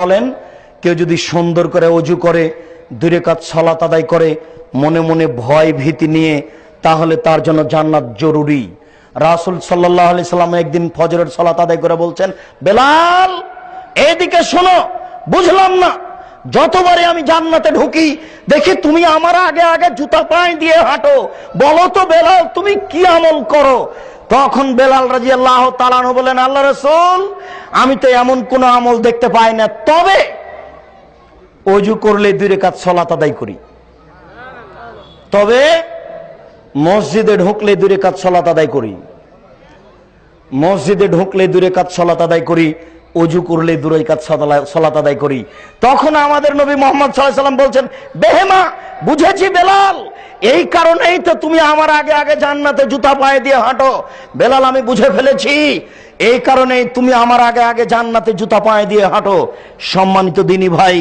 বলেন কেউ যদি সুন্দর করে অজু করে দূরে কাজ সলাত আদায় করে, মনে মনে ভয় ভীতি নিয়ে, তাহলে তার জন্য জান্নাত জরুরি। রাসুল সাল্লাহ আলি সাল্লাম একদিন ফজরের সলাত আদায় করে বলছেন, বেলাল এইদিকে শোনো, বুঝলাম না যতবারে আমি জান্নাতে ঢুকি, দেখি তুমি আমার আগে আগে জুতা পায়ে দিয়ে হাঁটো। বলো তো বেলাল, তুমি কি আমল করো? তখন বেলাল রাজি আল্লাহ তালানো বলেন আল্লাহ রসুল, আমি তো এমন কোন আমল দেখতে পাই না। তবে অজু করলে দুই রেখাত সলাত আদায় করি। তবে মসজিদে ঢুকলে দুই রেখাত সলাত আদায় করি। মসজিদে ঢুকলে দূরে কাজ সলাত আদায় করি। অজু করলে দূরে কাজ সলাত আদায় করি। তখন আমাদের নবী মোহাম্মদ সাল্লাম বলছেন, বেহেমা, বুঝেছি বেলাল। এই কারণেই তো তুমি আমার আগে আগে জান্নাতে জুতা পায়ে দিয়ে হাঁটো। বেলাল, আমি বুঝে ফেলেছি। এই কারণেই তুমি আমার আগে আগে জান্নাতে জুতা পায়ে দিয়ে হাঁটো। সম্মানিত দিনী ভাই